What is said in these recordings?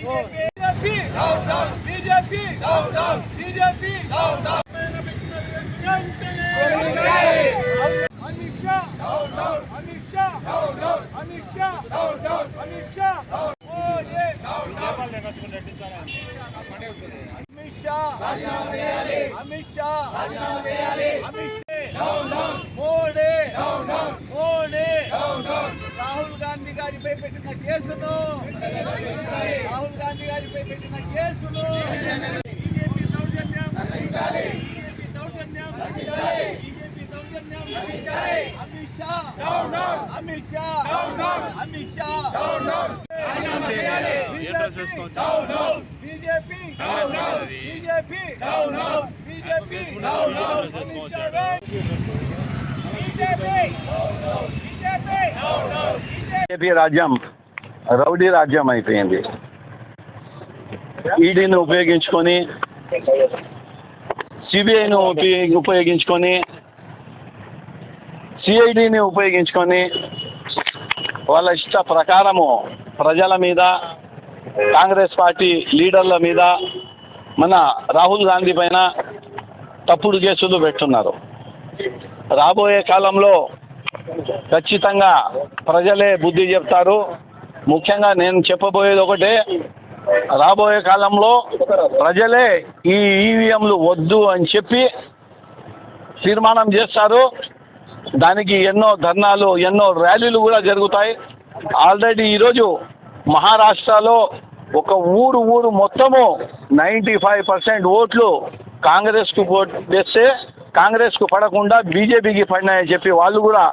BJP BJP BJP Amit Shah Amit Shah Amit Shah Amit Shah Modi Amit Shah Amit Shah Amit Shah Modi Modi Rahul Gandhi గారిపై పెట్టిన కేసును రాహుల్ గాంధీ గారిపై పెట్టిన కేసును BJP దౌర్జన్యం. BJP దౌర్జన్యం. బీజేపీ దౌర్జన్యం. Amit Shah. Amit Shah. Amit Shah. BJP. BJP. BJP. BJP రాజ్యం రౌడీ రాజ్యం అయిపోయింది. ఈడీని ఉపయోగించుకొని సిబిఐని ఉపయోగి ఉపయోగించుకొని సిఐడిని ఉపయోగించుకొని వాళ్ళ ఇష్ట ప్రకారము ప్రజల మీద కాంగ్రెస్ పార్టీ లీడర్ల మీద మన రాహుల్ గాంధీ పైన తప్పుడు కేసులు పెట్టున్నారు. రాబోయే కాలంలో ఖచ్చితంగా ప్రజలే బుద్ధి చెప్తారు. ముఖ్యంగా నేను చెప్పబోయేది ఒకటే రాబోయే కాలంలో ప్రజలే ఈ ఈవీఎంలు వద్దు అని చెప్పి తీర్మానం చేస్తారు. దానికి ఎన్నో ధర్నాలు ఎన్నో ర్యాలీలు కూడా జరుగుతాయి. ఆల్రెడీ ఈరోజు మహారాష్ట్రలో ఒక ఊరు ఊరు మొత్తము నైంటీ ఫైవ్ పర్సెంట్ ఓట్లు కాంగ్రెస్కు ఓట్ వేస్తే కాంగ్రెస్కు పడకుండా బీజేపీకి పడినాయని చెప్పి వాళ్ళు కూడా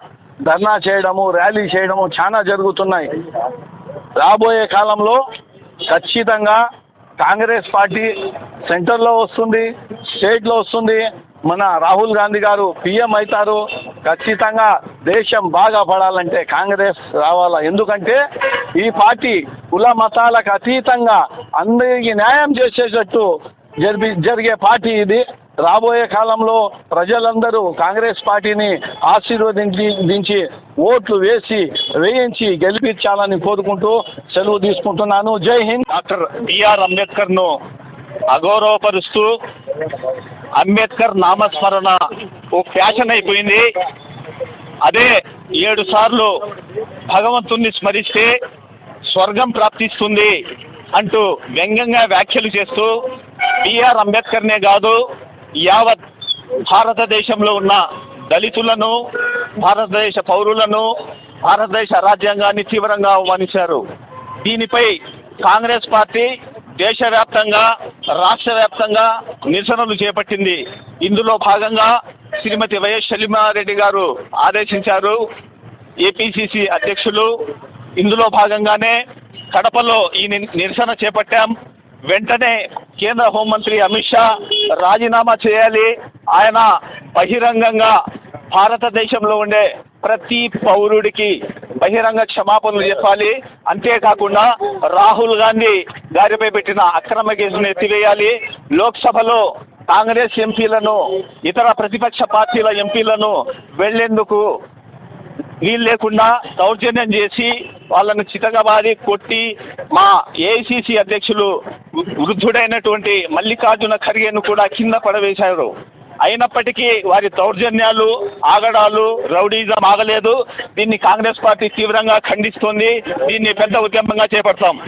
ధర్నా చేయడము ర్యాలీ చేయడము చాలా జరుగుతున్నాయి. రాబోయే కాలంలో ఖచ్చితంగా కాంగ్రెస్ పార్టీ సెంటర్లో వస్తుంది స్టేట్లో వస్తుంది. మన రాహుల్ గాంధీ గారు పిఎం అవుతారు. ఖచ్చితంగా దేశం బాగా పడాలంటే కాంగ్రెస్ రావాలా? ఎందుకంటే ఈ పార్టీ కుల మతాలకు అతీతంగా అందరికీ న్యాయం చేసేటట్టు జరిపి జరిగే పార్టీ ఇది. రాబోయే కాలంలో ప్రజలందరూ కాంగ్రెస్ పార్టీని ఆశీర్వదించి దించి ఓట్లు వేసి వేయించి గెలిపించాలని కోరుకుంటూ సెలవు తీసుకుంటున్నాను. జై హింద్. డాక్టర్ బిఆర్ అంబేద్కర్ను అగౌరవపరుస్తూ అంబేద్కర్ నామస్మరణ ఓ ఫ్యాషన్ అయిపోయింది. అదే ఏడు సార్లు భగవంతుణ్ణి స్మరిస్తే స్వర్గం ప్రాప్తిస్తుంది అంటూ వ్యంగ్యంగా వ్యాఖ్యలు చేస్తూ బిఆర్ అంబేద్కర్నే కాదు యావత్ భారతదేశంలో ఉన్న దళితులను భారతదేశ పౌరులను భారతదేశ రాజ్యాంగాన్ని తీవ్రంగా అవమానించారు. దీనిపై కాంగ్రెస్ పార్టీ దేశవ్యాప్తంగా రాష్ట్ర వ్యాప్తంగా నిరసనలు చేపట్టింది. ఇందులో భాగంగా శ్రీమతి వైఎస్ షలిమారెడ్డి గారు ఆదేశించారు. ఏపీసీసీ అధ్యక్షులు ఇందులో భాగంగానే కడపలో ఈ నిరసన చేపట్టాం. వెంటనే కేంద్ర హోంమంత్రి అమిత్ షా రాజీనామా చేయాలి. ఆయన బహిరంగంగా భారతదేశంలో ఉండే ప్రతి పౌరుడికి బహిరంగ క్షమాపణలు చెప్పాలి. అంతేకాకుండా రాహుల్ గాంధీ గారిపై పెట్టిన అక్రమ కేసును ఎత్తివేయాలి. లోక్సభలో కాంగ్రెస్ ఎంపీలను ఇతర ప్రతిపక్ష పార్టీల ఎంపీలను వెళ్ళేందుకు వీలు లేకుండా దౌర్జన్యం చేసి వాళ్ళను చితగబాది కొట్టి మా ఏఐసిసి అధ్యక్షులు వృద్ధుడైనటువంటి మల్లికార్జున ఖర్గేను కూడా కింద పడవేశారు. అయినప్పటికీ వారి దౌర్జన్యాలు ఆగడాలు రౌడీజం ఆగలేదు. దీన్ని కాంగ్రెస్ పార్టీ తీవ్రంగా ఖండిస్తోంది. దీన్ని పెద్ద ఉద్యమంగా చేపడతాం.